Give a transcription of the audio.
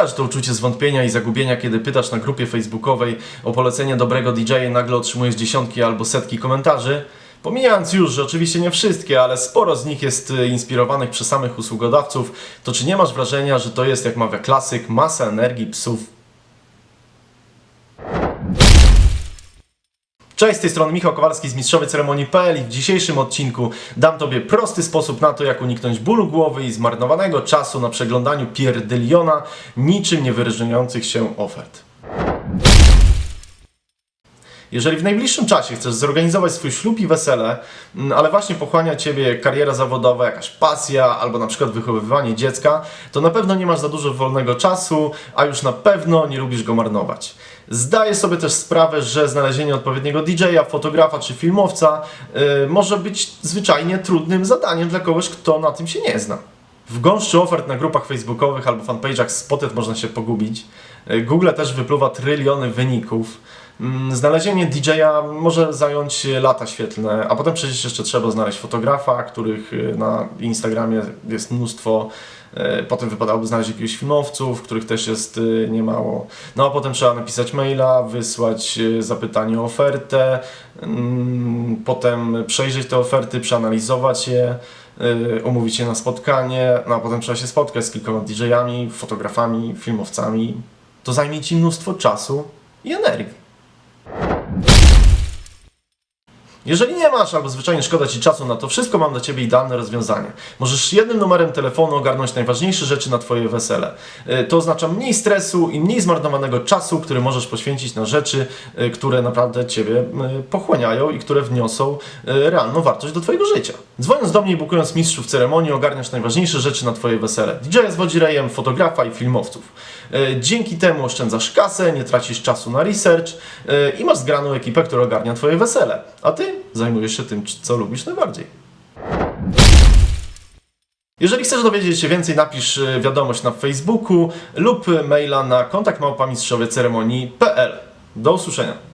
kojarzy to uczucie zwątpienia i zagubienia, kiedy pytasz na grupie facebookowej o polecenie dobrego DJ-a i nagle otrzymujesz dziesiątki albo setki komentarzy? Pomijając już, że oczywiście nie wszystkie, ale sporo z nich jest y, inspirowanych przez samych usługodawców, to czy nie masz wrażenia, że to jest, jak mawia klasyk, masa energii psów Cześć, z tej strony Michał Kowalski z Mistrzowej Ceremonii.pl i w dzisiejszym odcinku dam Tobie prosty sposób na to, jak uniknąć bólu głowy i zmarnowanego czasu na przeglądaniu pierdyliona niczym nie wyróżniających się ofert. Jeżeli w najbliższym czasie chcesz zorganizować swój ślub i wesele, mm, ale właśnie pochłania Ciebie kariera zawodowa, jakaś pasja albo na przykład wychowywanie dziecka, to na pewno nie masz za dużo wolnego czasu, a już na pewno nie lubisz go marnować. Zdaję sobie też sprawę, że znalezienie odpowiedniego DJ-a, fotografa czy filmowca yy, może być zwyczajnie trudnym zadaniem dla kogoś, kto na tym się nie zna. W gąszczu ofert na grupach facebookowych albo fanpage'ach Spotted można się pogubić. Yy, Google też wypluwa tryliony wyników. Mm, Znalezienie DJ-a może zająć lata świetlne, a potem przecież jeszcze trzeba znaleźć fotografa, których y, na Instagramie jest mnóstwo. Y, Potem wypadałoby znaleźć jakichś filmowców, których też jest y, niemało. No a potem trzeba napisać maila, wysłać zapytanie o ofertę, mm, potem przejrzeć te oferty, przeanalizować je, umówić się na spotkanie, no a potem trzeba się spotkać z kilkoma DJ-ami, fotografami, filmowcami. To zajmie Ci mnóstwo czasu i energii. Jeżeli nie masz albo zwyczajnie szkoda Ci czasu na to wszystko, mam dla Ciebie idealne rozwiązanie. Możesz jednym numerem telefonu ogarnąć najważniejsze rzeczy na Twoje wesele. Y, To oznacza mniej stresu i mniej zmarnowanego czasu, który możesz poświęcić na rzeczy, y, które naprawdę Ciebie y, pochłaniają i które wniosą realną wartość do Twojego życia. Dzwoniąc do mnie i bukując mistrzów ceremonii, ogarniasz najważniejsze rzeczy na Twoje wesele. DJ-a z wodzirejem, fotografa i filmowców. Dzięki temu oszczędzasz kasę, nie tracisz czasu na research i masz zgraną ekipę, która ogarnia Twoje wesele. A Ty zajmujesz się tym, co lubisz najbardziej. Jeżeli chcesz dowiedzieć się więcej, napisz y, wiadomość na Facebooku lub maila na kontakt małpa mistrzowie ceremonii.pl. Do usłyszenia.